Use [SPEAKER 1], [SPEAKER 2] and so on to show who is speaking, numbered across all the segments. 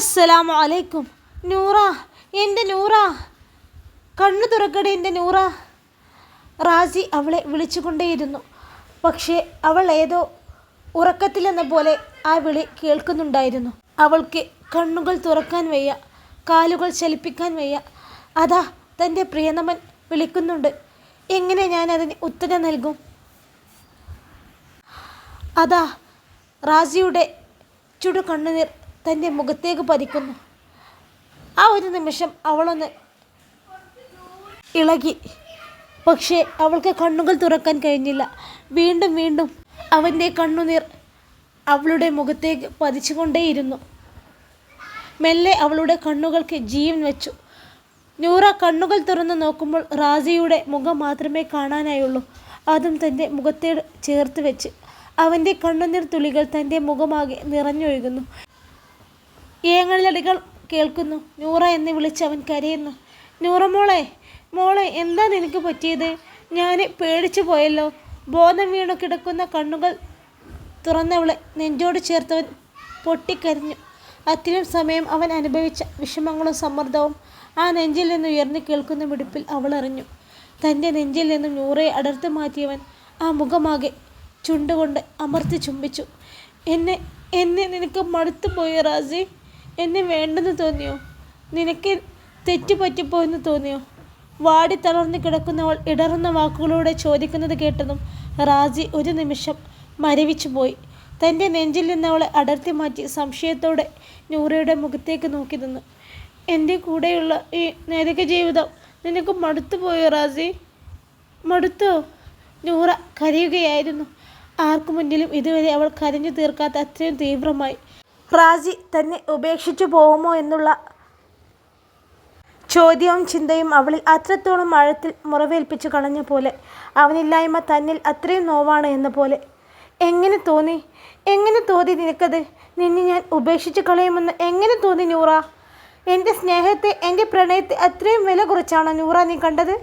[SPEAKER 1] അസ്സലാമു അലൈക്കും. നൂറ എന്റെ നൂറ. കണ്ണു തുറക്കടേ എന്റെ നൂറ. റാജി അവളെ വിളിച്ചുകൊണ്ടേയിരുന്നു. പക്ഷേ അവൾ ഏതോ ഉറക്കത്തിലെന്ന പോലെ ആ വിളി കേൾക്കുന്നുണ്ടായിരുന്നു. അവൾക്ക് കണ്ണുകൾ തുറക്കാൻ വയ്യ കാലുകൾ ചലിപ്പിക്കാൻ വയ്യ. അതാ തന്റെ പ്രിയനമൻ വിളിക്കുന്നുണ്ട്. എങ്ങനെ ഞാൻ അതിന് ഉത്തരം നൽകും? അതാ റാജിയുടെ ചുടു കണ്ണുനീർ തന്റെ മുഖത്തേക്ക് പതിക്കുന്നു. ആ ഒരു നിമിഷം അവളൊന്ന് ഇളകി. പക്ഷേ അവൾക്ക് കണ്ണുകൾ തുറക്കാൻ കഴിഞ്ഞില്ല. വീണ്ടും വീണ്ടും അവന്റെ കണ്ണുനീർ അവളുടെ മുഖത്തേക്ക് പതിച്ചുകൊണ്ടേയിരുന്നു. മെല്ലെ അവളുടെ കണ്ണുകൾക്ക് ജീവൻ വെച്ചു. നൂറ കണ്ണുകൾ തുറന്ന് നോക്കുമ്പോൾ റാസിയുടെ മുഖം മാത്രമേ കാണാനായുള്ളൂ. അതും തന്റെ മുഖത്തെ ചേർത്ത് വെച്ച്. അവന്റെ കണ്ണുനീർ തുളികൾ തന്റെ മുഖമാകെ നിറഞ്ഞൊഴുകുന്നു. ഏങ്ങളിലടികൾ കേൾക്കുന്നു. നൂറ എന്ന് വിളിച്ച് അവൻ കരയുന്നു. നൂറ മോളെ മോളെ എന്താ നിനക്ക് പറ്റിയത്? ഞാൻ പേടിച്ചു പോയല്ലോ. ബോധം വീണു കിടക്കുന്ന കണ്ണുകൾ തുറന്നവളെ നെഞ്ചോട് ചേർത്തവൻ പൊട്ടിക്കരഞ്ഞു. അത്രയും സമയം അവൻ അനുഭവിച്ച വിഷമങ്ങളും സമ്മർദ്ദവും ആ നെഞ്ചിൽ നിന്ന് ഉയർന്നു കേൾക്കുന്ന മിടിപ്പിൽ അവൾ അറിഞ്ഞു. തന്റെ നെഞ്ചിൽ നിന്നും നൂറയെ അടർത്തു മാറ്റിയവൻ ആ മുഖമാകെ ചുണ്ടുകൊണ്ട് അമർത്തി ചുംബിച്ചു. എന്നെ എന്നെ നിനക്ക് മടുത്തു പോയി റാസി? എന്നെ വേണ്ടെന്ന് തോന്നിയോ? നിനക്ക് തെറ്റു പറ്റിപ്പോയെന്ന് തോന്നിയോ? വാടി തളർന്നു കിടക്കുന്നവൾ ഇടറുന്ന വാക്കുകളോടെ ചോദിക്കുന്നത് കേട്ടതും റാജി ഒരു നിമിഷം മരവിച്ചു പോയി. തന്റെ നെഞ്ചിൽ നിന്ന് അവളെ അടർത്തി മാറ്റി സംശയത്തോടെ നൂറയുടെ മുഖത്തേക്ക് നോക്കി നിന്നു. എന്റെ കൂടെയുള്ള ഈ നരക ജീവിതം നിനക്ക് മടുത്തു പോയോ റാസി മടുത്തോ? നൂറ കരയുകയായിരുന്നു. ആർക്കു മുന്നിലും ഇതുവരെ അവൾ കരഞ്ഞു തീർക്കാത്ത അത്രയും തീവ്രമായി റാസി തന്നെ ഉപേക്ഷിച്ചു പോകുമോ എന്നുള്ള ചോദ്യവും ചിന്തയും അവളിൽ അത്രത്തോളം ആഴത്തിൽ മുറവേൽപ്പിച്ചു കളഞ്ഞ പോലെ അവനില്ലായ്മ തന്നിൽ അത്രയും നോവാണ് എന്ന പോലെ. എങ്ങനെ തോന്നി? എങ്ങനെ തോന്നി നിനക്കത്? നിന്നെ ഞാൻ ഉപേക്ഷിച്ച് കളയുമെന്ന് എങ്ങനെ തോന്നി നൂറ? എന്റെ സ്നേഹത്തെ എന്റെ പ്രണയത്തെ അത്രയും വില കുറച്ചാണോ നൂറ നീ കണ്ടത്?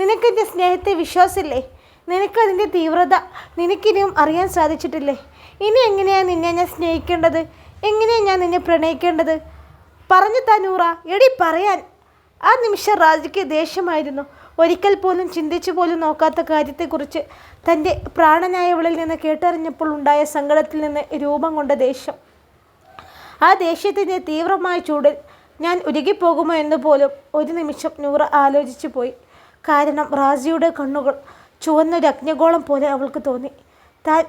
[SPEAKER 1] നിനക്കെന്റെ സ്നേഹത്തെ വിശ്വാസമില്ലേ നിനക്കതിന്റെ തീവ്രത നിനക്കിനിയും അറിയാൻ സാധിച്ചിട്ടില്ലേ? ഇനി എങ്ങനെയാണ് നിന്നെ ഞാൻ സ്നേഹിക്കേണ്ടത്? എങ്ങനെയാണ് ഞാൻ നിന്നെ പ്രണയിക്കേണ്ടത്? പറഞ്ഞു താനൂറ എടി പറയാൻ. ആ നിമിഷം റാജിക്ക് ദേഷ്യമായിരുന്നു. ഒരിക്കൽ പോലും ചിന്തിച്ചു പോലും നോക്കാത്ത കാര്യത്തെക്കുറിച്ച് തന്റെ പ്രാണനായവളിൽ നിന്ന് കേട്ടറിഞ്ഞപ്പോൾ ഉണ്ടായ സങ്കടത്തിൽ നിന്ന് രൂപം കൊണ്ട ദേഷ്യം. ആ ദേഷ്യത്തിന്റെ തീവ്രമായ ചൂടിൽ ഞാൻ ഉരുകിപ്പോകുമോ എന്ന് പോലും ഒരു നിമിഷം നൂറ ആലോചിച്ചു പോയി. കാരണം റാജിയുടെ കണ്ണുകൾ ചുവന്നൊരു അഗ്നിഗോളം പോലെ അവൾക്ക് തോന്നി. താൻ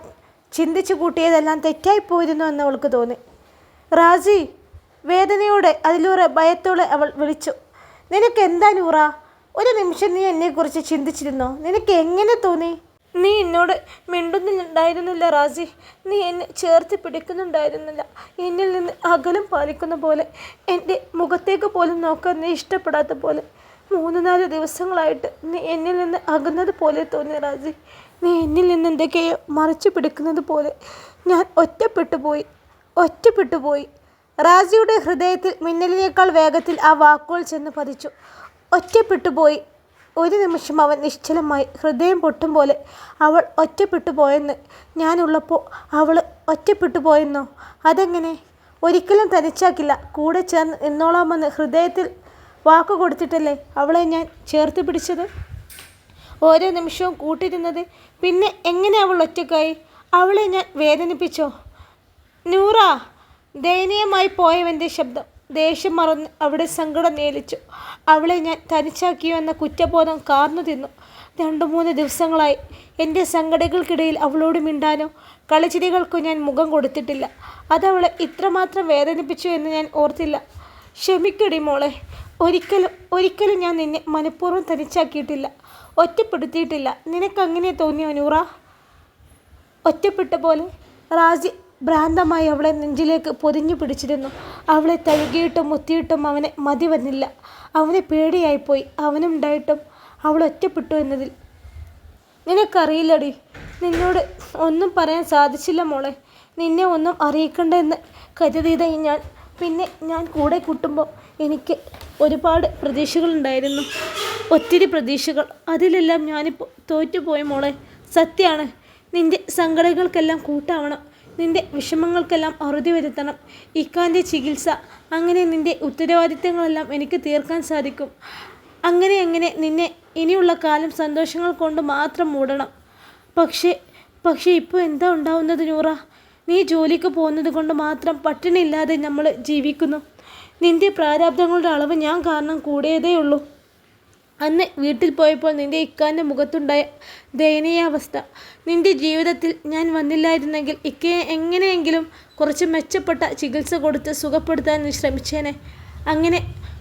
[SPEAKER 1] ചിന്തിച്ചു കൂട്ടിയതെല്ലാം തെറ്റായിപ്പോയിരുന്നു എന്ന് അവൾക്ക് തോന്നി. റാജി വേദനയോടെ അതിലൂടെ ഭയത്തോടെ അവൾ വിളിച്ചു. നിനക്ക് എന്താ നൂറ? ഒരു നിമിഷം നീ എന്നെക്കുറിച്ച് ചിന്തിച്ചിരുന്നോ? നിനക്ക് എങ്ങനെ തോന്നി? നീ എന്നോട് മിണ്ടുന്നുണ്ടായിരുന്നില്ല റാജി. നീ എന്നെ ചേർത്ത് പിടിക്കുന്നുണ്ടായിരുന്നില്ല. എന്നിൽ നിന്ന് അകലം പാലിക്കുന്ന പോലെ എന്റെ മുഖത്തേക്ക് പോലും നോക്കാൻ നീ ഇഷ്ടപ്പെടാത്ത പോലെ. മൂന്ന് നാല് ദിവസങ്ങളായിട്ട് നീ എന്നിൽ നിന്ന് അകന്നത് പോലെ തോന്നി റാജി. നീ എന്നിൽ നിന്ന് എന്തൊക്കെയോ മറിച്ചു പിടിക്കുന്നത് പോലെ ഞാൻ ഒറ്റപ്പെട്ടു പോയി. ഒറ്റപ്പെട്ടു പോയി റാജിയുടെ ഹൃദയത്തിൽ മിന്നലിനേക്കാൾ വേഗത്തിൽ ആ വാക്കുകൾ ചെന്ന് പതിച്ചു. ഒറ്റപ്പെട്ടുപോയി. ഒരു നിമിഷം അവൻ നിശ്ചലമായി ഹൃദയം പൊട്ടും പോലെ അവൾ ഒറ്റപ്പെട്ടു പോയെന്ന് ഞാനുള്ളപ്പോൾ അവൾ ഒറ്റപ്പെട്ടു പോയെന്നോ അതെങ്ങനെ? ഒരിക്കലും തനിച്ചാക്കില്ല. കൂടെ ചേർന്ന് നിന്നോളാമെന്ന് ഹൃദയത്തിൽ വാക്ക് കൊടുത്തിട്ടല്ലേ അവളെ ഞാൻ ചേർത്ത് പിടിച്ചത്? ഓരോ നിമിഷവും കൂട്ടിരുന്നത് പിന്നെ എങ്ങനെ അവൾ ഒറ്റക്കായി അവളെ ഞാൻ വേദനിപ്പിച്ചോ? നൂറ ദയനീയമായി പോയവന്റെ ശബ്ദം. ദേഷ്യം മറന്ന് അവിടെ സങ്കടം നേലിച്ചു അവളെ ഞാൻ തനിച്ചാക്കിയോ എന്ന കുറ്റബോധം കാർന്നു തിന്നു. രണ്ടു മൂന്ന് ദിവസങ്ങളായി. എന്റെ സങ്കടകൾക്കിടയിൽ അവളോട് മിണ്ടാനോ കളിച്ചിരികൾക്കോ ഞാൻ മുഖം കൊടുത്തിട്ടില്ല. അതവളെ ഇത്രമാത്രം വേദനിപ്പിച്ചു എന്ന് ഞാൻ ഓർത്തില്ല. ക്ഷമിക്കടി മോളെ. ഒരിക്കലും ഒരിക്കലും ഞാൻ നിന്നെ മനഃപൂർവം തനിച്ചാക്കിയിട്ടില്ല. ഒറ്റപ്പെടുത്തിയിട്ടില്ല. നിനക്കങ്ങനെ തോന്നിയോ നൂറ? ഒറ്റപ്പെട്ട പോലെ. റാജി ഭ്രാന്തമായി അവളെ നെഞ്ചിലേക്ക് പൊതിഞ്ഞു പിടിച്ചിരുന്നു. അവളെ തഴുകിയിട്ടും മുത്തിയിട്ടും അവനെ മതി വന്നില്ല. അവനെ പേടിയായിപ്പോയി. അവനുണ്ടായിട്ടും അവൾ ഒറ്റപ്പെട്ടു എന്നതിൽ. നിനക്കറിയില്ലടി. നിന്നോട് ഒന്നും പറയാൻ സാധിച്ചില്ല മോളെ. നിന്നെ ഒന്നും അറിയിക്കണ്ടെന്ന് കരുതിയതേ ഞാൻ. പിന്നെ ഞാൻ കൂടെ കൂട്ടുമ്പോൾ എനിക്ക് ഒരുപാട് പ്രതീക്ഷകളുണ്ടായിരുന്നു. ഒത്തിരി പ്രതീക്ഷകൾ. അതിലെല്ലാം ഞാനിപ്പോൾ തോറ്റുപോയി മോളെ. സത്യമാണ്. നിന്റെ സങ്കടങ്ങൾക്കെല്ലാം കൂട്ടാവണം. നിന്റെ വിഷമങ്ങൾക്കെല്ലാം അറുതി വരുത്തണം. ഇക്കാന്റെ ചികിത്സ അങ്ങനെ നിന്റെ ഉത്തരവാദിത്തങ്ങളെല്ലാം എനിക്ക് തീർക്കാൻ സാധിക്കും. അങ്ങനെ അങ്ങനെ നിന്നെ ഇനിയുള്ള കാലം സന്തോഷങ്ങൾ കൊണ്ട് മാത്രം മൂടണം. പക്ഷേ പക്ഷേ ഇപ്പോൾ എന്താ ഉണ്ടാവുന്നത് നൂറ? നീ ജോലിക്ക് പോകുന്നത് കൊണ്ട് മാത്രം പട്ടിണിയില്ലാതെ നമ്മൾ ജീവിക്കുന്നു. നിന്റെ പ്രാരാബ്ദങ്ങളുടെ അളവ് ഞാൻ കാരണം കൂടിയതേ ഉള്ളൂ. അന്ന് വീട്ടിൽ പോയപ്പോൾ നിന്റെ ഇക്കാന്റെ മുഖത്തുണ്ടായ ദയനീയാവസ്ഥ നിന്റെ ജീവിതത്തിൽ ഞാൻ വന്നില്ലായിരുന്നെങ്കിൽ ഇക്കയെ എങ്ങനെയെങ്കിലും കുറച്ച് മെച്ചപ്പെട്ട ചികിത്സ കൊടുത്ത് സുഖപ്പെടുത്താൻ നീ ശ്രമിച്ചേനെ. അങ്ങനെ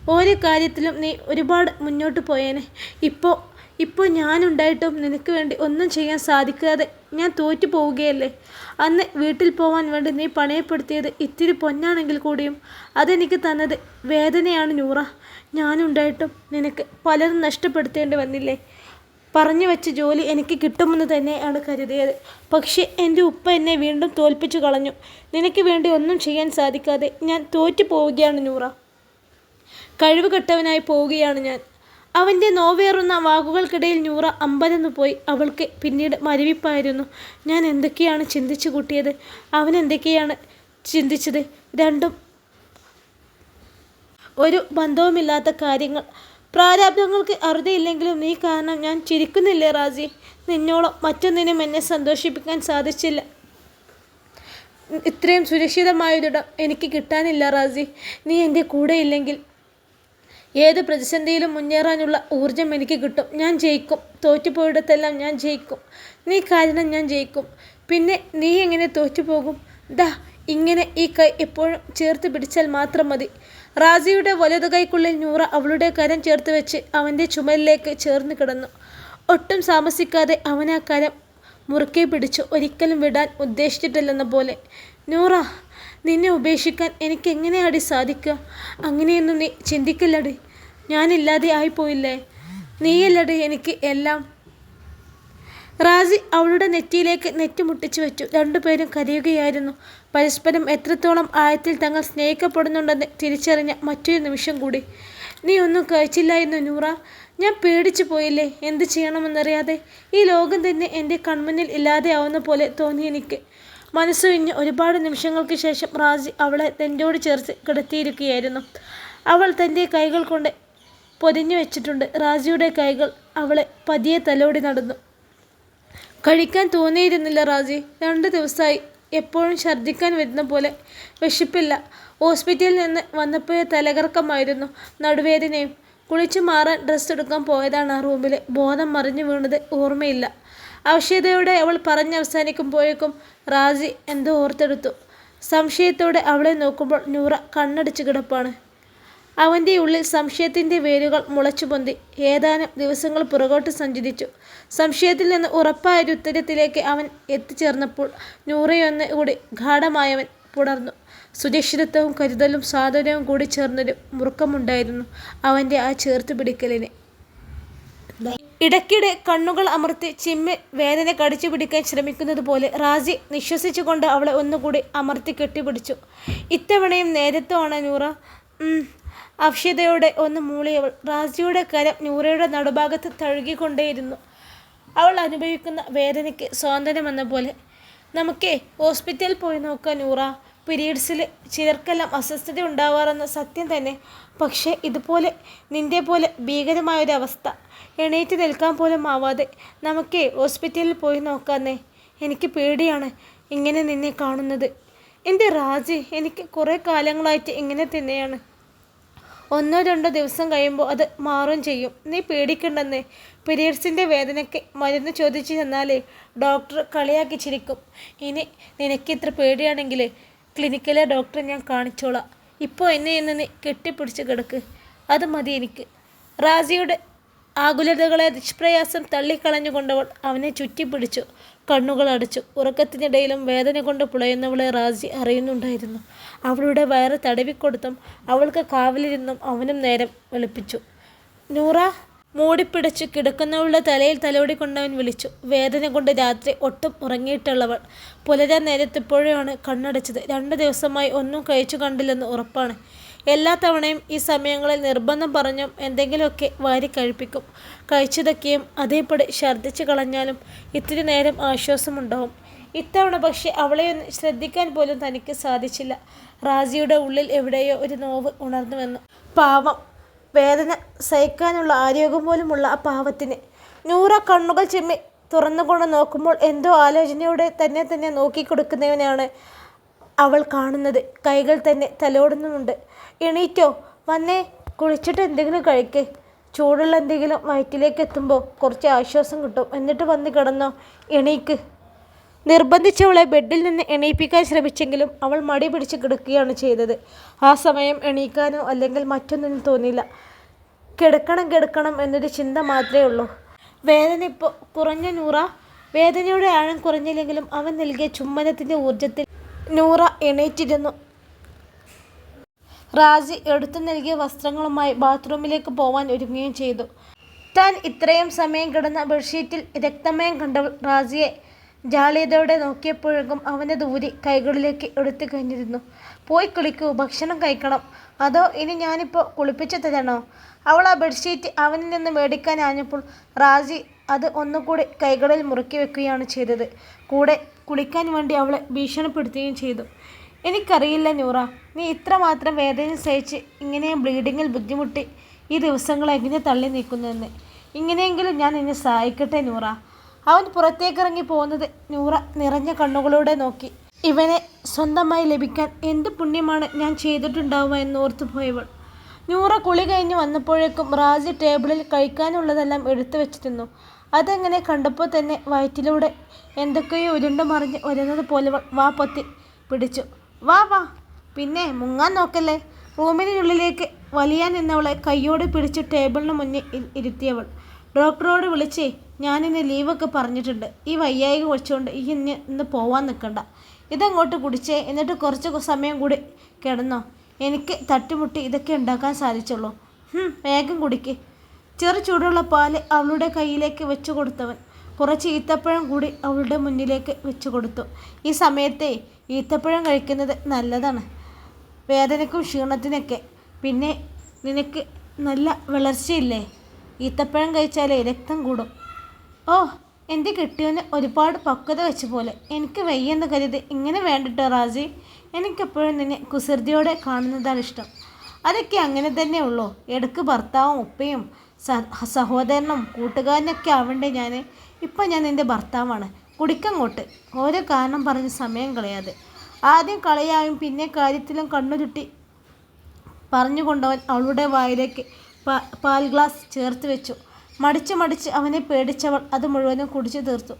[SPEAKER 1] ഓരോ കാര്യത്തിലും നീ ഒരുപാട് മുന്നോട്ട് പോയേനെ. ഇപ്പോൾ ഇപ്പോൾ ഞാനുണ്ടായിട്ടും നിനക്ക് വേണ്ടി ഒന്നും ചെയ്യാൻ സാധിക്കാതെ ഞാൻ തോറ്റു പോവുകയല്ലേ? അന്ന് വീട്ടിൽ പോവാൻ വേണ്ടി നീ പണയപ്പെടുത്തിയത് ഇത്തിരി പൊന്നാണെങ്കിൽ കൂടിയും അതെനിക്ക് തന്നത് വേദനയാണ് നൂറ. ഞാനുണ്ടായിട്ടും നിനക്ക് പലരും നഷ്ടപ്പെടുത്തേണ്ടി വന്നില്ലേ? പറഞ്ഞു വെച്ച ജോലി എനിക്ക് കിട്ടുമെന്ന് തന്നെയാണ് കരുതിയത്. പക്ഷേ എന്റെ ഉപ്പ എന്നെ വീണ്ടും തോൽപ്പിച്ചു കളഞ്ഞു. നിനക്ക് വേണ്ടി ഒന്നും ചെയ്യാൻ സാധിക്കാതെ ഞാൻ തോറ്റു പോവുകയാണ് നൂറ. കഴിവ് കെട്ടവനായി പോവുകയാണ് ഞാൻ. അവന്റെ നോവേറുന്ന വാക്കുകൾക്കിടയിൽ നൂറ അമ്പതെന്ന് പോയി അവൾക്ക് പിന്നീട് മരവിപ്പായിരുന്നു. ഞാൻ എന്തൊക്കെയാണ് ചിന്തിച്ചു കൂട്ടിയത്? അവൻ എന്തൊക്കെയാണ് ചിന്തിച്ചത്? രണ്ടും ഒരു ബന്ധവുമില്ലാത്ത കാര്യങ്ങൾ. പ്രാരാബ്ദങ്ങൾക്ക് അറുതിയില്ലെങ്കിലും നീ കാരണം ഞാൻ ചിരിക്കുന്നില്ലേ റാജി നിന്നോളം മറ്റൊന്നിനും എന്നെ സന്തോഷിപ്പിക്കാൻ സാധിച്ചില്ല. ഇത്രയും സുരക്ഷിതമായൊരിടം എനിക്ക് കിട്ടാനില്ല റാജി നീ എന്റെ കൂടെ ഇല്ലെങ്കിൽ ഏത് പ്രതിസന്ധിയിലും മുന്നേറാനുള്ള ഊർജം എനിക്ക് കിട്ടും. ഞാൻ ജയിക്കും. തോറ്റുപോയിടത്തെല്ലാം ഞാൻ ജയിക്കും. നീ കാരണം ഞാൻ ജയിക്കും. പിന്നെ നീ എങ്ങനെ തോറ്റുപോകും? ദാ ഇങ്ങനെ ഈ കൈ എപ്പോഴും ചേർത്ത് പിടിച്ചാൽ മാത്രം മതി. റാസിയുടെ വലതു കൈക്കുള്ളിൽ നൂറ അവളുടെ കരം ചേർത്ത് വെച്ച് അവന്റെ ചുമലിലേക്ക് ചേർന്ന് കിടന്നു. ഒട്ടും താമസിക്കാതെ അവൻ ആ കരം മുറുക്കെ പിടിച്ചു ഒരിക്കലും വിടാൻ ഉദ്ദേശിച്ചിട്ടില്ലെന്ന പോലെ നൂറ നിന്നെ ഉപേക്ഷിക്കാൻ എനിക്ക് എങ്ങനെയാടി സാധിക്കുക? അങ്ങനെയൊന്നും നീ ചിന്തിക്കില്ലടി. ഞാനില്ലാതെ ആയിപ്പോയില്ലേ? നീയല്ലടി എനിക്ക് എല്ലാം റാസി അവളുടെ നെറ്റിയിലേക്ക് നെറ്റ് മുട്ടിച്ചു വെച്ചു. രണ്ടുപേരും കരയുകയായിരുന്നു. പരസ്പരം എത്രത്തോളം ആഴത്തിൽ തങ്ങൾ സ്നേഹിക്കപ്പെടുന്നുണ്ടെന്ന് തിരിച്ചറിഞ്ഞ മറ്റൊരു നിമിഷം കൂടി. നീ ഒന്നും കഴിച്ചില്ലായിരുന്നു നൂറ. ഞാൻ പേടിച്ചു പോയില്ലേ? എന്ത് ചെയ്യണമെന്നറിയാതെ. ഈ ലോകം തന്നെ എന്റെ കൺമുന്നിൽ ഇല്ലാതെയാവുന്ന പോലെ തോന്നി എനിക്ക് മനസ്സുവിഞ്ഞ് ഒരുപാട് നിമിഷങ്ങൾക്ക് ശേഷം റാജി അവളെ തെന്റോട് ചേർത്ത് കിടത്തിയിരിക്കുകയായിരുന്നു. അവൾ തന്റെ കൈകൾ കൊണ്ട് പൊതിഞ്ഞു വെച്ചിട്ടുണ്ട്. റാജിയുടെ കൈകൾ അവളെ പതിയെ തലോടി നടന്നു. കഴിക്കാൻ തോന്നിയിരുന്നില്ല റാജി. രണ്ട് ദിവസമായി എപ്പോഴും ഛർദ്ദിക്കാൻ വരുന്ന പോലെ വിശപ്പില്ല. ഹോസ്പിറ്റലിൽ നിന്ന് വന്നപ്പോഴേ തലകറക്കമായിരുന്നു നടുവേദനയും. കുളിച്ചു മാറാൻ ഡ്രസ്സ് എടുക്കാൻ പോയതാണ് ആ റൂമിൽ ബോധം മറിഞ്ഞു വീണത് ഓർമ്മയില്ല. അവശതയോടെ അവൾ പറഞ്ഞവസാനിക്കുമ്പോഴേക്കും റാജി എന്തോ ഓർത്തെടുത്തു. സംശയത്തോടെ അവളെ നോക്കുമ്പോൾ നൂറ കണ്ണടിച്ച് കിടപ്പാണ്. അവന്റെ ഉള്ളിൽ സംശയത്തിന്റെ വേരുകൾ മുളച്ചുപൊന്തി ഏതാനും ദിവസങ്ങൾ പുറകോട്ട് സഞ്ചരിച്ചു. സംശയത്തിൽ നിന്ന് ഉറപ്പായൊരു ഉത്തരത്തിലേക്ക് അവൻ എത്തിച്ചേർന്നപ്പോൾ നൂറയൊന്ന് കൂടി ഗാഠമായവൻ പുണർന്നു. സുരക്ഷിതത്വവും കരുതലും സാധനവും കൂടി ചേർന്നൊരു മുറുക്കമുണ്ടായിരുന്നു അവന്റെ ആ ചേർത്ത് പിടിക്കലിന് ഇടയ്ക്കിടെ കണ്ണുകൾ അമർത്തി ചിമ്മ വേദന കടിച്ചു പിടിക്കാൻ ശ്രമിക്കുന്നത് പോലെ റാജി നിശ്വസിച്ചുകൊണ്ട് അവളെ ഒന്നുകൂടി അമർത്തി കെട്ടിപ്പിടിച്ചു. ഇത്തവണയും നേരത്തുമാണ് നൂറ? ഉം. അക്ഷതയോടെ ഒന്ന് മൂളിയവൾ റാജിയുടെ കരം നൂറയുടെ നടുഭാഗത്ത് തഴുകിക്കൊണ്ടേയിരുന്നു. അവൾ അനുഭവിക്കുന്ന വേദനയ്ക്ക് സ്വാതന്ത്ര്യമെന്ന പോലെ. നമുക്കേ ഹോസ്പിറ്റലിൽ പോയി നോക്കാം നൂറ. പീരീഡ്സിൽ ചിലർക്കെല്ലാം അസ്വസ്ഥത ഉണ്ടാവാറെന്ന സത്യം തന്നെ. പക്ഷേ ഇതുപോലെ നിന്റെ പോലെ ഭീകരമായൊരവസ്ഥ. എണീറ്റ് നിൽക്കാൻ പോലും ആവാതെ. നമുക്കേ ഹോസ്പിറ്റലിൽ പോയി നോക്കാന്നേ. എനിക്ക് പേടിയാണ് ഇങ്ങനെ നിന്നെ കാണുന്നത്. എന്റെ റാജി എനിക്ക് കുറേ കാലങ്ങളായിട്ട് ഇങ്ങനെ തന്നെയാണ്. ഒന്നോ രണ്ടോ ദിവസം കഴിയുമ്പോൾ അത് മാറും ചെയ്യും. നീ പേടിക്കണ്ടെന്നേ. പീരീഡ്സിന്റെ വേദനയ്ക്ക് മരുന്ന് ചോദിച്ചു ചെന്നാലേ ഡോക്ടർ കളിയാക്കി ചിരിക്കും. ഇനി നിനക്ക് ഇത്ര പേടിയാണെങ്കിൽ ക്ലിനിക്കിലെ ഡോക്ടറെ ഞാൻ കാണിച്ചോളാം. ഇപ്പോൾ എന്നെ എന്ന് നീ കെട്ടിപ്പിടിച്ച് കിടക്ക്. അത് മതി എനിക്ക്. റാസിയുടെ ആകുലതകളെ നിഷ്പ്രയാസം തള്ളിക്കളഞ്ഞുകൊണ്ടവൾ അവനെ ചുറ്റിപ്പിടിച്ചു. കണ്ണുകൾ അടച്ചു. ഉറക്കത്തിനിടയിലും വേദന കൊണ്ട് പുളയുന്നവളെ റാസി അറിയുന്നുണ്ടായിരുന്നു. അവളുടെ വയറ് തടവിക്കൊടുത്തും അവൾക്ക് കാവലിരുന്നും അവനും നേരം വെളുപ്പിച്ചു. നൂറ മൂടിപ്പിടിച്ച് കിടക്കുന്നവളുടെ തലയിൽ തലോടി കൊണ്ടവൻ വിളിച്ചു. വേദന കൊണ്ട് രാത്രി ഒട്ടും ഉറങ്ങിയിട്ടുള്ളവൾ പുലരാൻ നേരത്തെപ്പോഴാണ് കണ്ണടച്ചത്. രണ്ട് ദിവസമായി ഒന്നും കഴിച്ചു കണ്ടില്ലെന്ന് ഉറപ്പാണ്. എല്ലാ തവണയും ഈ സമയങ്ങളിൽ നിർബന്ധം പറഞ്ഞും എന്തെങ്കിലുമൊക്കെ വാരി കഴിപ്പിക്കും. കഴിച്ചതൊക്കെയും അതേപടി ഛർദ്ദിച്ചു കളഞ്ഞാലും ഇത്തിരി നേരം ആശ്വാസമുണ്ടാവും. ഇത്തവണ പക്ഷേ അവളെ ഒന്ന് ശ്രദ്ധിക്കാൻ പോലും തനിക്ക് സാധിച്ചില്ല. റാസിയുടെ ഉള്ളിൽ എവിടെയോ ഒരു നോവ് ഉണർന്നു വന്നു. പാവം. വേദന സഹിക്കാനുള്ള ആരോഗ്യം പോലുമുള്ള ആ പാവത്തിന്. നൂറ കണ്ണുകൾ ചിമ്മി തുറന്നുകൊണ്ട് നോക്കുമ്പോൾ എന്തോ ആലോചനയോടെ തന്നെ തന്നെ നോക്കിക്കൊടുക്കുന്നവനാണ് അവൾ കാണുന്നത്. കൈകൾ തന്നെ തലോടുന്നുമുണ്ട്. എണീറ്റോ? വന്നേ. കുളിച്ചിട്ട് എന്തെങ്കിലും കഴിക്കേ. ചൂടുള്ള എന്തെങ്കിലും വയറ്റിലേക്ക് എത്തുമ്പോൾ കുറച്ച് ആശ്വാസം കിട്ടും. എന്നിട്ട് വന്ന് കിടന്നോ? എണീക്ക്. നിർബന്ധിച്ചവളെ ബെഡിൽ നിന്ന് എണീപ്പിക്കാൻ ശ്രമിച്ചെങ്കിലും അവൾ മടി പിടിച്ച് കിടക്കുകയാണ് ചെയ്തത്. ആ സമയം എണീക്കാനോ അല്ലെങ്കിൽ മറ്റൊന്നിനും തോന്നിയില്ല. കിടക്കണം കിടക്കണം എന്നൊരു ചിന്ത മാത്രമേ ഉള്ളൂ. വേദന ഇപ്പോൾ കുറഞ്ഞ നൂറ. വേദനയുടെ ആഴം കുറഞ്ഞില്ലെങ്കിലും അവൻ നൽകിയ ചുമ്മനത്തിന്റെ ഊർജത്തിൽ നൂറ എണീറ്റിരുന്നു. റാജി എടുത്തു നൽകിയ വസ്ത്രങ്ങളുമായി ബാത്റൂമിലേക്ക് പോവാൻ ഒരുങ്ങുകയും ചെയ്തു. താൻ ഇത്രയും സമയം കിടന്ന ബെഡ്ഷീറ്റിൽ രക്തമയം കണ്ടവൾ റാജിയെ ജാളിയതയോടെ നോക്കിയപ്പോഴേക്കും അവനെ ദൂരി കൈകളിലേക്ക് എടുത്തു കഴിഞ്ഞിരുന്നു. പോയി കുളിക്കൂ ഭക്ഷണം കഴിക്കണം. അതോ ഇനി ഞാനിപ്പോൾ കുളിപ്പിച്ചു തരണോ? അവൾ ആ ബെഡ്ഷീറ്റ് അവനിൽ നിന്ന് മേടിക്കാൻ ആഞ്ഞപ്പോൾ റാജി അത് ഒന്നുകൂടി കൈകളിൽ മുറുക്കി വെക്കുകയാണ് ചെയ്തത്. കൂടെ കുളിക്കാൻ വേണ്ടി അവളെ ഭീഷണിപ്പെടുത്തുകയും ചെയ്തു. എനിക്കറിയില്ല നൂറ. നീ ഇത്രമാത്രം വേദന സഹിച്ച് ഇങ്ങനെ ബ്ലീഡിങ്ങിൽ ബുദ്ധിമുട്ടി ഈ ദിവസങ്ങൾ എങ്ങനെ തള്ളി നീക്കുന്നതെന്ന് ഇങ്ങനെയെങ്കിലും ഞാൻ എന്നെ സഹായിക്കട്ടെ നൂറ. അവൻ പുറത്തേക്കിറങ്ങി പോകുന്നത് നൂറ നിറഞ്ഞ കണ്ണുകളോടെ നോക്കി. ഇവനെ സ്വന്തമായി ലഭിക്കാൻ എന്ത് പുണ്യമാണ് ഞാൻ ചെയ്തിട്ടുണ്ടാവുക എന്നോർത്തു പോയവൾ. നൂറ കുളി കഴിഞ്ഞ് വന്നപ്പോഴേക്കും റാജി ടേബിളിൽ കഴിക്കാനുള്ളതെല്ലാം എടുത്തു വെച്ചിരുന്നു. അതെങ്ങനെ കണ്ടപ്പോൾ തന്നെ വയറ്റിലൂടെ എന്തൊക്കെയോ ഉരുണ്ട മറിഞ്ഞ് വരുന്നത് പോലെ വാ പൊത്തി പിടിച്ചു. വാ വാ. പിന്നെ മുങ്ങാൻ നോക്കല്ലേ. റൂമിനുള്ളിലേക്ക് വലിയാൻ നിന്നവളെ കയ്യോടെ പിടിച്ച് ടേബിളിന് മുന്നിൽ ഇരുത്തിയവൾ. ഡോക്ടറോട് വിളിച്ചേ ഞാനിന്ന് ലീവൊക്കെ പറഞ്ഞിട്ടുണ്ട്. ഈ വയ്യായിക വെച്ചുകൊണ്ട് ഈ ഇന്ന് ഇന്ന് പോവാൻ നിൽക്കണ്ട ഇതങ്ങോട്ട് കുടിച്ചേ എന്നിട്ട് കുറച്ച് സമയം കൂടി കിടന്നോ. എനിക്ക് തട്ടുമുട്ടി ഇതൊക്കെ ഉണ്ടാക്കാൻ സാധിച്ചുള്ളൂ. വേഗം കുടിക്ക്. ചെറു ചൂടുള്ള പാൽ അവളുടെ കയ്യിലേക്ക് വെച്ചു കൊടുത്തവൻ കുറച്ച് ഈത്തപ്പഴം കൂടി അവളുടെ മുന്നിലേക്ക് വെച്ചു കൊടുത്തു. ഈ സമയത്തെ ഈത്തപ്പഴം കഴിക്കുന്നത് നല്ലതാണ്. വേദനക്കും ക്ഷീണത്തിനൊക്കെ. പിന്നെ നിനക്ക് നല്ല വളർച്ചയില്ലേ? ഈത്തപ്പഴം കഴിച്ചാലേ രക്തം കൂടും. ഓ എന്റെ കെട്ടിയവന് ഒരുപാട് പക്വത വെച്ച പോലെ. എനിക്ക് വയ്യെന്ന് കരുതി ഇങ്ങനെ വേണ്ടിട്ടോ റാജി എനിക്കെപ്പോഴും നിന്നെ കുസൃതിയോടെ കാണുന്നതാണ് ഇഷ്ടം. അതൊക്കെ അങ്ങനെ തന്നെ ഉള്ളൂ. ഇടയ്ക്ക് ഭർത്താവും ഉപ്പയും സഹ സഹോദരനും കൂട്ടുകാരനൊക്കെ ആവണ്ടേ ഞാൻ ഇപ്പം ഞാൻ എന്റെ ഭർത്താവാണ്. കുടിക്കങ്ങോട്ട്. ഓരോ കാരണം പറഞ്ഞ് സമയം കളയാതെ. ആദ്യം കളയായും പിന്നെ കാര്യത്തിലും കണ്ണുരുട്ടി പറഞ്ഞുകൊണ്ടവൻ അവളുടെ വായിലേക്ക് പാൽ ഗ്ലാസ് ചേർത്ത് വെച്ചു. മടിച്ചു മടിച്ച് അവനെ പേടിച്ചവൾ അത് മുഴുവനും കുടിച്ചു തീർത്തു.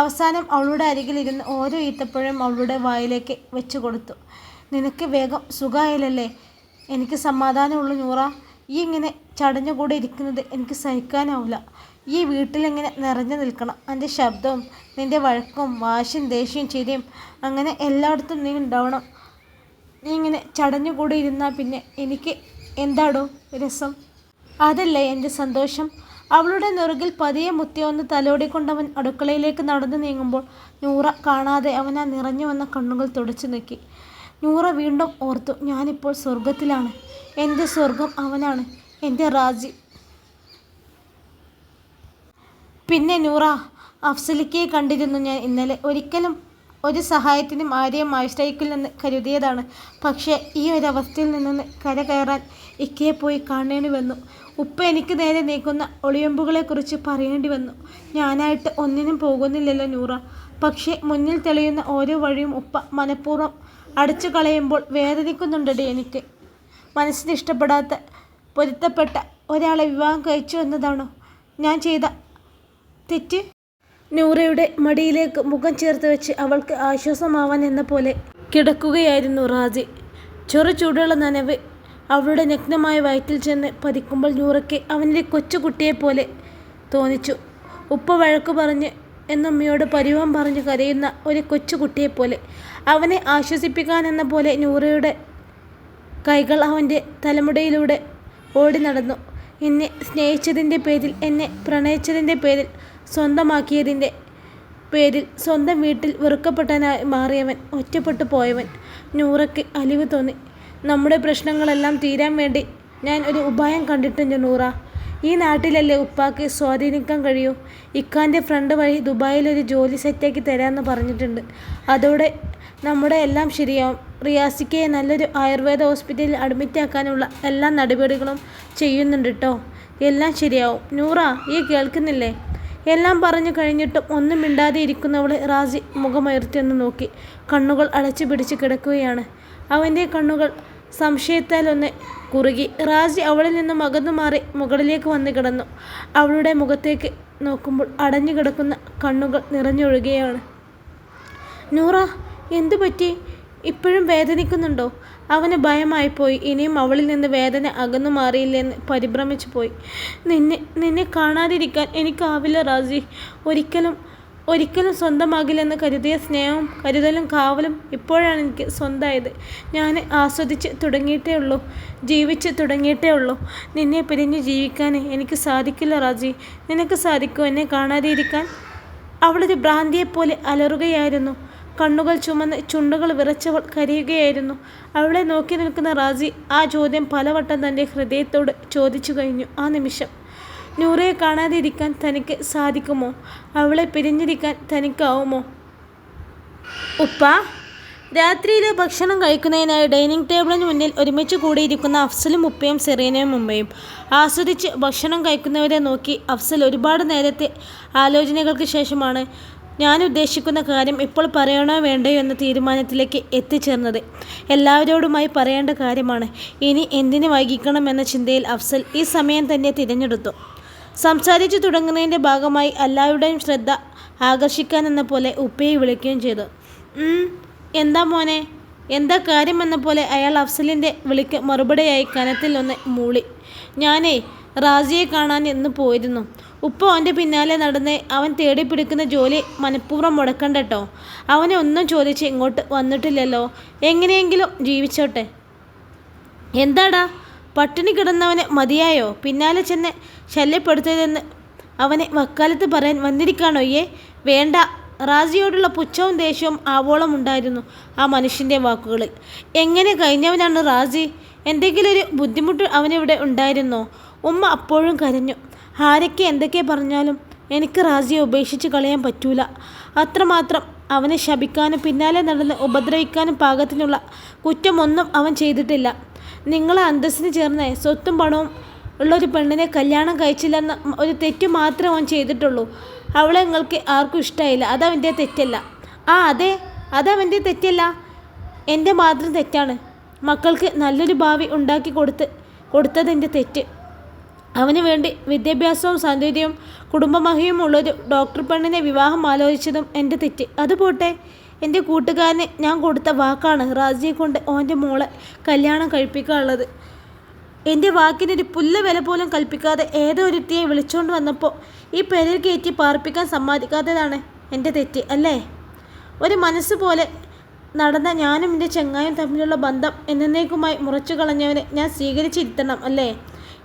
[SPEAKER 1] അവസാനം അവളുടെ അരികിലിരുന്ന് ഓരോ ഈത്തപ്പഴം അവളുടെ വായിലേക്ക് വെച്ചു കൊടുത്തു. നിനക്ക് വേഗം സുഖമായില്ലല്ലേ എനിക്ക് സമാധാനമുള്ള നൂറ. ഈ ഇങ്ങനെ ചടഞ്ഞുകൂടെ ഇരിക്കുന്നത് എനിക്ക് സഹിക്കാനാവില്ല ഈ വീട്ടിലിങ്ങനെ നിറഞ്ഞു നിൽക്കണം. എന്റെ ശബ്ദവും നിന്റെ വഴക്കും വാശിയും ദേഷ്യവും ചിരിയും അങ്ങനെ എല്ലായിടത്തും നീ ഉണ്ടാവണം. നീ ഇങ്ങനെ ചടഞ്ഞുകൂടി ഇരുന്നാൽ പിന്നെ എനിക്ക് എന്താടോ രസം? അതല്ലേ എന്റെ സന്തോഷം? അവളുടെ നെറുകിൽ പതിയെ മുത്തിയൊന്ന് തലോടിക്കൊണ്ടവൻ അടുക്കളയിലേക്ക് നടന്നു നീങ്ങുമ്പോൾ നൂറ കാണാതെ അവൻ ആ നിറഞ്ഞു വന്ന കണ്ണുകൾ തുടച്ചു നീക്കി. നൂറ വീണ്ടും ഓർത്തു ഞാനിപ്പോൾ സ്വർഗത്തിലാണ് എന്റെ സ്വർഗം അവനാണ്. എന്റെ റാജി പിന്നെ നൂറ അഫ്സലിക്കയെ കണ്ടിരുന്നു ഞാൻ ഇന്നലെ. ഒരിക്കലും ഒരു സഹായത്തിനും ആരെയും ആശ്രയിക്കില്ലെന്ന് കരുതിയതാണ്. പക്ഷേ ഈ ഒരു അവസ്ഥയിൽ നിന്ന് കര കയറാൻ ഇക്കയെ പോയി കാണേണ്ടി വന്നു ഉപ്പ എനിക്ക് നേരെ നീക്കുന്ന ഒളിയമ്പുകളെക്കുറിച്ച് പറയേണ്ടി വന്നു. ഞാനായിട്ട് ഒന്നിനും പോകുന്നില്ലല്ലോ നൂറ. പക്ഷേ മുന്നിൽ തെളിയുന്ന ഓരോ വഴിയും ഉപ്പ മനഃപൂർവം അടിച്ചു കളയുമ്പോൾ വേദനിക്കുന്നുണ്ടടി എനിക്ക്. മനസ്സിന് ഇഷ്ടപ്പെടാത്ത പൊരുത്തപ്പെട്ട ഒരാളെ വിവാഹം കഴിച്ചു എന്നതാണോ ഞാൻ ചെയ്ത തെറ്റ്? നൂറയുടെ മടിയിലേക്ക് മുഖം ചേർത്ത് വെച്ച് അവൾക്ക് ആശ്വാസമാവാൻ എന്ന പോലെ കിടക്കുകയായിരുന്നു റാജി. ചെറു ചൂടുള്ള നനവ് അവളുടെ നഗ്നമായ വയറ്റിൽ ചെന്ന് പതിക്കുമ്പോൾ നൂറയ്ക്ക് അവനിലെ കൊച്ചുകുട്ടിയെപ്പോലെ തോന്നിച്ചു. ഉപ്പ വഴക്ക് പറഞ്ഞ് എന്നമ്മയോട് പരിവം പറഞ്ഞ് കരയുന്ന ഒരു കൊച്ചുകുട്ടിയെപ്പോലെ. അവനെ ആശ്വസിപ്പിക്കാൻ എന്ന പോലെ നൂറയുടെ കൈകൾ അവന്റെ തലമുടയിലൂടെ ഓടി നടന്നു. എന്നെ സ്നേഹിച്ചതിന്റെ പേരിൽ എന്നെ പ്രണയിച്ചതിന്റെ പേരിൽ സ്വന്തമാക്കിയതിന്റെ പേരിൽ സ്വന്തം വീട്ടിൽ വെറുക്കപ്പെട്ടനായി മാറിയവൻ ഒറ്റപ്പെട്ടു പോയവൻ നൂറയ്ക്ക് അലിവ് തോന്നി. നമ്മുടെ പ്രശ്നങ്ങളെല്ലാം തീരാൻ വേണ്ടി ഞാൻ ഒരു ഉപായം കണ്ടിട്ടുണ്ട് നൂറ. ഈ നാട്ടിലല്ലേ ഉപ്പാക്ക് സ്വാധീനിക്കാൻ കഴിയൂ? ഇക്കാന്റെ ഫ്രണ്ട് വഴി ദുബായിലൊരു ജോലി സെറ്റാക്കി തരാമെന്ന് പറഞ്ഞിട്ടുണ്ട്. അതോടെ നമ്മുടെ എല്ലാം ശരിയാവും. റിയാസിക്കയെ നല്ലൊരു ആയുർവേദ ഹോസ്പിറ്റലിൽ അഡ്മിറ്റ് ആക്കാനുള്ള എല്ലാ നടപടികളും ചെയ്യുന്നുണ്ട് കേട്ടോ എല്ലാം ശരിയാവും. നൂറ ഈ കേൾക്കുന്നില്ലേ? എല്ലാം പറഞ്ഞു കഴിഞ്ഞിട്ടും ഒന്നും മിണ്ടാതെ ഇരിക്കുന്നവളെ റാസി മുഖമുയർത്തിയൊന്ന് നോക്കി. കണ്ണുകൾ അടച്ചു പിടിച്ച് കിടക്കുകയാണ്. അവന്റെ കണ്ണുകൾ സംശയത്താൽ ഒന്ന് കുറുകി. റാജി അവളിൽ നിന്നും അകന്നു മാറി മുകളിലേക്ക് വന്ന് കിടന്നു. അവളുടെ മുഖത്തേക്ക് നോക്കുമ്പോൾ അടഞ്ഞു കിടക്കുന്ന കണ്ണുകൾ നിറഞ്ഞൊഴുകയാണ്. നൂറ എന്തു പറ്റി? ഇപ്പോഴും വേദനിക്കുന്നുണ്ടോ? അവന് ഭയമായിപ്പോയി. ഇനിയും അവളിൽ നിന്ന് വേദന അകന്നു മാറിയില്ലെന്ന് പരിഭ്രമിച്ചു പോയി. നിന്നെ നിന്നെ കാണാതിരിക്കാൻ എനിക്കാവില്ല റാജി. ഒരിക്കലും ഒരിക്കലും സ്വന്തമാകില്ലെന്ന് കരുതിയ സ്നേഹവും കരുതലും കാവലും ഇപ്പോഴാണ് എനിക്ക് സ്വന്തമായത്. ഞാൻ ആസ്വദിച്ച് തുടങ്ങിയിട്ടേ ഉള്ളൂ. ജീവിച്ച് തുടങ്ങിയിട്ടേ ഉള്ളൂ. നിന്നെ പിരിഞ്ഞ് ജീവിക്കാൻ എനിക്ക് സാധിക്കില്ല റാജി. നിനക്ക് സാധിക്കുമോ എന്നെ കാണാതെ ഇരിക്കാൻ അവളൊരു ഭ്രാന്തിയെപ്പോലെ അലറുകയായിരുന്നു. കണ്ണുകൾ ചുമന്ന് ചുണ്ടുകൾ വിറച്ചവൾ കരയുകയായിരുന്നു. അവളെ നോക്കി നിൽക്കുന്ന റാജി ആ ചോദ്യം പലവട്ടം തന്റെ ഹൃദയത്തോട് ചോദിച്ചു കഴിഞ്ഞു. ആ നിമിഷം നൂറയെ കാണാതിരിക്കാൻ തനിക്ക് സാധിക്കുമോ? അവളെ പിരിഞ്ഞിരിക്കാൻ തനിക്കാവുമോ? ഉപ്പ രാത്രിയിലെ ഭക്ഷണം കഴിക്കുന്നതിനായി ഡൈനിങ് ടേബിളിന് മുന്നിൽ ഒരുമിച്ച് കൂടിയിരിക്കുന്ന അഫ്സലും ഉപ്പയും സെറീനയും ഉമ്മയും ആസ്വദിച്ച് ഭക്ഷണം കഴിക്കുന്നവരെ നോക്കി അഫ്സൽ ഒരുപാട് നേരത്തെ ആലോചനകൾക്ക് ശേഷമാണ് ഞാൻ ഉദ്ദേശിക്കുന്ന കാര്യം ഇപ്പോൾ പറയണോ വേണ്ടയോ എന്ന തീരുമാനത്തിലേക്ക് എത്തിച്ചേർന്നത്. എല്ലാവരോടുമായി പറയേണ്ട കാര്യമാണ്. ഇനി എന്തിനു വൈകിക്കണം എന്ന ചിന്തയിൽ അഫ്സൽ ഈ സമയം തന്നെ തിരഞ്ഞെടുത്തു. സംസാരിച്ചു തുടങ്ങുന്നതിന്റെ ഭാഗമായി എല്ലാവരുടെയും ശ്രദ്ധ ആകർഷിക്കാനെന്ന പോലെ ഉപ്പയെ വിളിക്കുകയും ചെയ്തു. എന്താ മോനെ? എന്താ കാര്യമെന്ന പോലെ അയാൾ അഫ്സലിന്റെ വിളിക്ക് മറുപടിയായി കനത്തിൽ ഒന്ന് മൂളി. ഞാനേ റാസിയെ കാണാൻ എന്ന് പോയിരുന്നു. ഉപ്പ അവന്റെ പിന്നാലെ നടന്ന് അവൻ തേടി പിടിക്കുന്ന ജോലി മനഃപൂർവം മുടക്കണ്ട കേട്ടോ അവനെ ഒന്നും ചോദിച്ച് ഇങ്ങോട്ട് വന്നിട്ടില്ലല്ലോ. എങ്ങനെയെങ്കിലും ജീവിച്ചോട്ടെ. എന്താടാ? പട്ടിണി കിടന്നവന് മതിയായോ? പിന്നാലെ ചെന്ന് ശല്യപ്പെടുത്തരുതെന്ന് അവനെ വക്കാലത്ത് പറയാൻ വന്നിരിക്കാണോ ഏ വേണ്ട. റാസിയോടുള്ള പുച്ഛവും ദേഷ്യവും ആവോളം ഉണ്ടായിരുന്നു ആ മനുഷ്യന്റെ വാക്കുകളിൽ. എങ്ങനെ കഴിഞ്ഞവനാണ് റാസി എന്തെങ്കിലും ഒരു ബുദ്ധിമുട്ട് അവനിവിടെ ഉണ്ടായിരുന്നോ? ഉമ്മ അപ്പോഴും കരഞ്ഞു. ആരൊക്കെ എന്തൊക്കെ പറഞ്ഞാലും എനിക്ക് റാസിയെ ഉപേക്ഷിച്ച് കളയാൻ പറ്റൂല. അത്രമാത്രം അവനെ ശപിക്കാനും പിന്നാലെ നടന്ന് ഉപദ്രവിക്കാനും പാകത്തിനുള്ള കുറ്റമൊന്നും അവൻ ചെയ്തിട്ടില്ല. നിങ്ങളെ അന്തസ്സിന് ചേർന്ന്. സ്വത്തും പണവും ഉള്ള ഒരു പെണ്ണിനെ കല്യാണം കഴിച്ചില്ലെന്ന ഒരു തെറ്റ് മാത്രമേ അവൻ ചെയ്തിട്ടുള്ളൂ. അവളെ നിങ്ങൾക്ക് ആർക്കും ഇഷ്ടമായില്ല. അതവന്റെ തെറ്റല്ല. ആ അതെ. അതവന്റെ തെറ്റല്ല. എന്റെ മാത്രം തെറ്റാണ്. മക്കൾക്ക് നല്ലൊരു ഭാവി ഉണ്ടാക്കി കൊടുത്ത് കൊടുത്തതെന്റെ തെറ്റ്. അവന് വേണ്ടി വിദ്യാഭ്യാസവും സൗന്ദര്യവും കുടുംബമഹിയും ഉള്ളൊരു ഡോക്ടർ പെണ്ണിനെ വിവാഹം ആലോചിച്ചതും എന്റെ തെറ്റ്. അത് പോട്ടെ. എന്റെ കൂട്ടുകാരന് ഞാൻ കൊടുത്ത വാക്കാണ് റാജിയെ കൊണ്ട് ഓന്റെ മോളെ കല്യാണം കഴിപ്പിക്കാനുള്ളത്. എന്റെ വാക്കിനൊരു പുല്ല വില പോലും കൽപ്പിക്കാതെ ഏതോ ഒരുത്തിയെ വിളിച്ചുകൊണ്ട് വന്നപ്പോൾ ഈ പെരൽ കയറ്റി പാർപ്പിക്കാൻ സമ്മതിക്കാത്തതാണ് എന്റെ തെറ്റ് അല്ലേ? ഒരു മനസ്സ് പോലെ നടന്ന ഞാനും എന്റെ ചെങ്ങായും തമ്മിലുള്ള ബന്ധം എന്നേക്കുമായി മുറച്ചു കളഞ്ഞവനെ ഞാൻ സ്വീകരിച്ചിരുത്തണം അല്ലേ?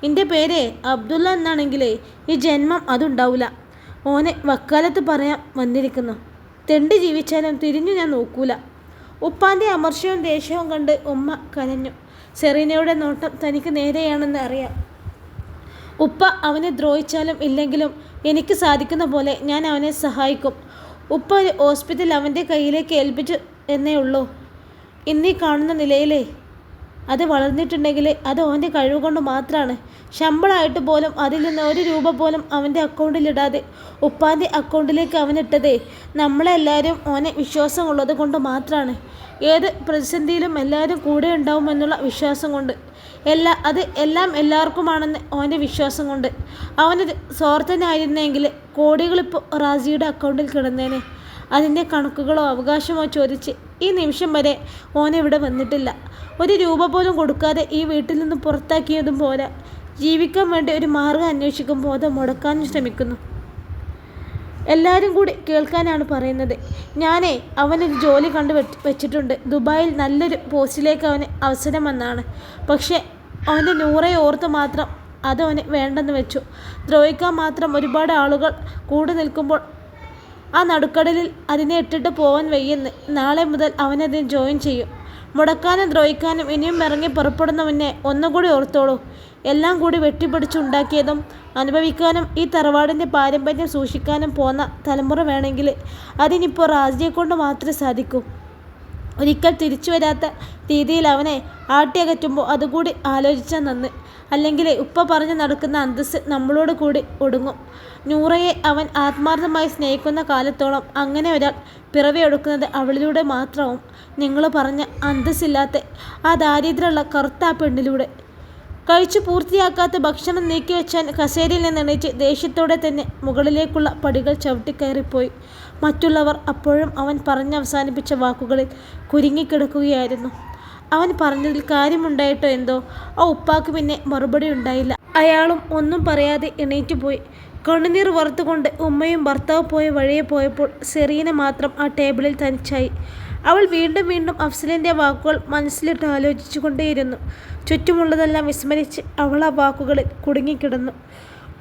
[SPEAKER 1] എന്റെ പേര് അബ്ദുള്ള എന്നാണെങ്കിലേ ഈ ജന്മം അതുണ്ടാവില്ല ഓനെ വക്കാലത്ത് പറയാൻ വന്നിരിക്കുന്നു. തെണ്ടി ജീവിച്ചാലും തിരിഞ്ഞു ഞാൻ നോക്കൂല. ഉപ്പാന്റെ അമർഷവും ദേഷ്യവും കണ്ട് ഉമ്മ കരഞ്ഞു. സെറീനയുടെ നോട്ടം തനിക്ക് നേരെയാണെന്ന് അറിയാം. ഉപ്പ അവനെ ദ്രോഹിച്ചാലും ഇല്ലെങ്കിലും എനിക്ക് സാധിക്കുന്ന പോലെ ഞാൻ അവനെ സഹായിക്കും. ഉപ്പ ഒരു ഹോസ്പിറ്റൽ അവന്റെ കയ്യിലേക്ക് ഏൽപ്പിച്ചു എന്നേ ഉള്ളൂ. ഇന്നീ കാണുന്ന നിലയിലേ അത് വളർന്നിട്ടുണ്ടെങ്കിൽ അത് അവന്റെ കഴിവ് കൊണ്ട് മാത്രമാണ് ശമ്പളമായിട്ട് പോലും അതിൽ നിന്ന് ഒരു രൂപ പോലും അവന്റെ അക്കൗണ്ടിലിടാതെ ഉപ്പാന്റെ അക്കൗണ്ടിലേക്ക് അവനിട്ടതേ നമ്മളെല്ലാവരും ഓനെ വിശ്വാസമുള്ളത് കൊണ്ട് മാത്രമാണ് ഏത് പ്രതിസന്ധിയിലും എല്ലാവരും കൂടെ ഉണ്ടാവുമെന്നുള്ള വിശ്വാസം കൊണ്ട്. എല്ലാ അത് എല്ലാം എല്ലാവർക്കുമാണെന്ന് ഓന്റെ വിശ്വാസം കൊണ്ട്. അവനൊരു സ്വാർത്ഥനായിരുന്നെങ്കിൽ കോടികളിപ്പോൾ റാസിയുടെ അക്കൗണ്ടിൽ കിടന്നേനെ. അതിന്റെ കണക്കുകളോ അവകാശമോ ചോദിച്ച് ഈ നിമിഷം വരെ ഓനിവിടെ വന്നിട്ടില്ല. ഒരു രൂപ പോലും കൊടുക്കാതെ ഈ വീട്ടിൽ നിന്ന് പുറത്താക്കിയതും പോലെ ജീവിക്കാൻ വേണ്ടി ഒരു മാർഗം അന്വേഷിക്കുമ്പോൾ അത് മുടക്കാനും ശ്രമിക്കുന്നു. എല്ലാവരും കൂടി കേൾക്കാനാണ് പറയുന്നത്. ഞാനേ അവനൊരു ജോലി കണ്ടു വെച്ചിട്ടുണ്ട്. ദുബായിൽ നല്ലൊരു പോസ്റ്റിലേക്ക് അവന് അവസരം വന്നാണ്. പക്ഷേ അവന്റെ നൂറെ ഓർത്ത് മാത്രം അത് അവന് വേണ്ടെന്ന് വെച്ചു. ദ്രോഹിക്കാൻ മാത്രം ഒരുപാട് ആളുകൾ കൂടെ നിൽക്കുമ്പോൾ ആ നടുക്കടലിൽ അതിനെ ഇട്ടിട്ട് പോവാൻ വയ്യെന്ന് നാളെ മുതൽ അവനതിൽ ജോയിൻ ചെയ്യും. മുടക്കാനും ദ്രോഹിക്കാനും ഇനിയും ഇറങ്ങി പുറപ്പെടുന്ന മുന്നേ ഒന്നുകൂടി ഓർത്തോളൂ. എല്ലാം കൂടി വെട്ടിപ്പിടിച്ചുണ്ടാക്കിയതും അനുഭവിക്കാനും ഈ തറവാടിന്റെ പാരമ്പര്യം സൂക്ഷിക്കാനും പോന്ന തലമുറ വേണമെങ്കിൽ അതിനിപ്പോൾ റാജിയെ കൊണ്ട് മാത്രമേ സാധിക്കൂ. ഒരിക്കൽ തിരിച്ചു വരാത്ത രീതിയിൽ അവനെ ആട്ടിയകറ്റുമ്പോൾ അതുകൂടി ആലോചിച്ചാൽ നന്ന്. അല്ലെങ്കിൽ ഉപ്പ പറഞ്ഞു നടക്കുന്ന അന്തസ്സ് നമ്മളോട് കൂടി ഒടുങ്ങും. നൂറയെ അവൻ ആത്മാർത്ഥമായി സ്നേഹിക്കുന്ന കാലത്തോളം അങ്ങനെ ഒരാൾ പിറവിയെടുക്കുന്നത് അവളിലൂടെ മാത്രവും നിങ്ങൾ പറഞ്ഞ അന്തസ്സില്ലാത്ത ആ ദാരിദ്ര്യമുള്ള കറുത്ത ആ പെണ്ണിലൂടെ. കഴിച്ചു പൂർത്തിയാക്കാത്ത ഭക്ഷണം നീക്കിവെച്ചാൻ കസേരയിൽ നിന്നെണീച്ച് ദേഷ്യത്തോടെ തന്നെ മുകളിലേക്കുള്ള പടികൾ ചവിട്ടിക്കയറിപ്പോയി മറ്റുള്ളവർ അപ്പോഴും അവൻ പറഞ്ഞവസാനിപ്പിച്ച വാക്കുകളിൽ കുരുങ്ങിക്കിടക്കുകയായിരുന്നു. അവൻ പറഞ്ഞതിൽ കാര്യമുണ്ടായിട്ടോ എന്തോ? ആ ഉപ്പാക്ക് പിന്നെ മറുപടി ഉണ്ടായില്ല. അയാളും ഒന്നും പറയാതെ എണീറ്റ് പോയി. കണ്ണുനീർ വറുത്തുകൊണ്ട് ഉമ്മയും ഭർത്താവ് പോയ വഴിയെ പോയപ്പോൾ സെറീന മാത്രം ആ ടേബിളിൽ തനിച്ചായി. അവൾ വീണ്ടും വീണ്ടും അഫ്സലിന്റെ വാക്കുകൾ മനസ്സിലിട്ട് ആലോചിച്ചു കൊണ്ടേയിരുന്നു ചുറ്റുമുള്ളതെല്ലാം വിസ്മരിച്ച് അവൾ ആ വാക്കുകളിൽ കുടുങ്ങിക്കിടന്നു.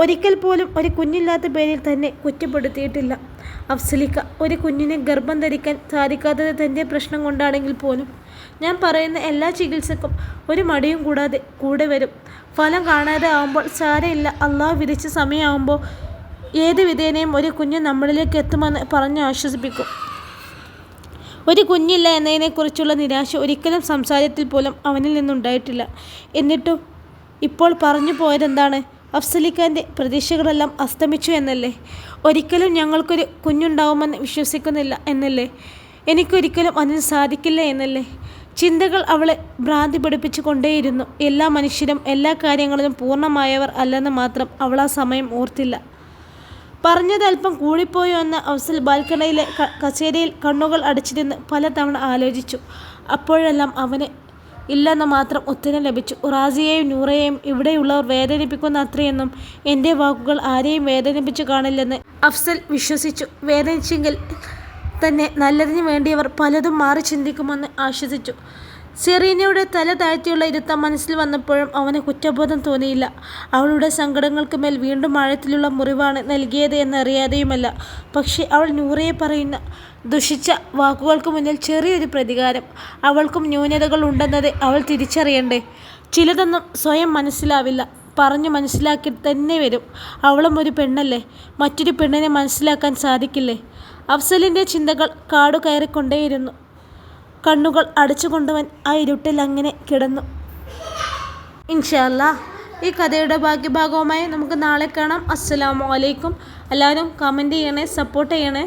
[SPEAKER 1] ഒരിക്കൽ പോലും ഒരു കുഞ്ഞില്ലാത്ത പേരിൽ തന്നെ കുറ്റപ്പെടുത്തിയിട്ടില്ല. അഫ്സലിക്ക ഒരു കുഞ്ഞിനെ ഗർഭം ധരിക്കാൻ സാധിക്കാത്തത് തന്റെ പ്രശ്നം കൊണ്ടാണെങ്കിൽ പോലും ഞാൻ പറയുന്ന എല്ലാ ചികിത്സക്കും ഒരു മടിയും കൂടാതെ കൂടെ വരും. ഫലം കാണാതെ ആവുമ്പോൾ സാരമില്ല. അള്ളാഹ് വിധിച്ച സമയമാകുമ്പോൾ ഏത് വിധേനയും ഒരു കുഞ്ഞ് നമ്മളിലേക്ക് എത്തുമെന്ന് പറഞ്ഞ് ആശ്വസിപ്പിക്കും. ഒരു കുഞ്ഞില്ല എന്നതിനെക്കുറിച്ചുള്ള നിരാശ ഒരിക്കലും സംസാരത്തിൽ പോലും അവനിൽ നിന്നുണ്ടായിട്ടില്ല. എന്നിട്ടും ഇപ്പോൾ പറഞ്ഞു പോയതെന്താണ്? അഫ്സലിഖാന്റെ പ്രതീക്ഷകളെല്ലാം അസ്തമിച്ചു എന്നല്ലേ? ഒരിക്കലും ഞങ്ങൾക്കൊരു കുഞ്ഞുണ്ടാവുമെന്ന് വിശ്വസിക്കുന്നില്ല എന്നല്ലേ? എനിക്കൊരിക്കലും അതിന് സാധിക്കില്ല എന്നല്ലേ? ചിന്തകൾ അവളെ ഭ്രാന്തി പിടിപ്പിച്ചു കൊണ്ടേയിരുന്നു എല്ലാ മനുഷ്യരും എല്ലാ കാര്യങ്ങളിലും പൂർണമായവർ അല്ലെന്ന് മാത്രം അവൾ ആ സമയം ഓർത്തില്ല. പറഞ്ഞത് അല്പം കൂടിപ്പോയോ എന്ന് അവസൽ ബാൽക്കണിയിലെ കസേരയിൽ കണ്ണുകൾ അടച്ചിരുന്ന് പലതവണ ആലോചിച്ചു. അപ്പോഴെല്ലാം അവന് ഇല്ലെന്ന് മാത്രം ഉത്തരം ലഭിച്ചു. റാസിയെയും നൂറയെയും ഇവിടെയുള്ളവർ വേദനിപ്പിക്കുന്ന അത്രയെന്നും എന്റെ വാക്കുകൾ ആരെയും വേദനിപ്പിച്ചു കാണില്ലെന്ന് അഫ്സൽ വിശ്വസിച്ചു. വേദനിച്ചെങ്കിൽ തന്നെ നല്ലതിന് വേണ്ടിയവർ പലതും മാറി ചിന്തിക്കുമെന്ന് ആശ്വസിച്ചു. സെറീനയുടെ തല താഴ്ത്തിയുള്ള ഇരുത്തം മനസ്സിൽ വന്നപ്പോഴും അവന് കുറ്റബോധം തോന്നിയില്ല. അവളുടെ സങ്കടങ്ങൾക്ക് മേൽ വീണ്ടും ആഴത്തിലുള്ള മുറിവാണ് നൽകിയത് എന്നറിയാതെയുമല്ല പക്ഷേ അവൾ നൂറയെ പറയുന്ന ദുഷിച്ച വാക്കുകൾക്ക് മുന്നിൽ ചെറിയൊരു പ്രതികാരം. അവൾക്കും ന്യൂനതകൾ ഉണ്ടെന്നത് അവൾ തിരിച്ചറിയണ്ടേ? ചിലതൊന്നും സ്വയം മനസ്സിലാവില്ല. പറഞ്ഞു മനസ്സിലാക്കി തന്നെ വരും. അവളും ഒരു പെണ്ണല്ലേ? മറ്റൊരു പെണ്ണിനെ മനസ്സിലാക്കാൻ സാധിക്കില്ലേ? അഫ്സലിന്റെ ചിന്തകൾ കാടു കയറിക്കൊണ്ടേയിരുന്നു കണ്ണുകൾ അടച്ചുകൊണ്ടവൻ ആ ഇരുട്ടിൽ അങ്ങനെ കിടന്നു. ഇൻഷല്ല ഈ കഥയുടെ ഭാഗ്യഭാഗവുമായി നമുക്ക് നാളെ കാണാം. അസ്സലാമു അലൈക്കും. എല്ലാവരും കമന്റ് ചെയ്യണേ സപ്പോർട്ട് ചെയ്യണേ.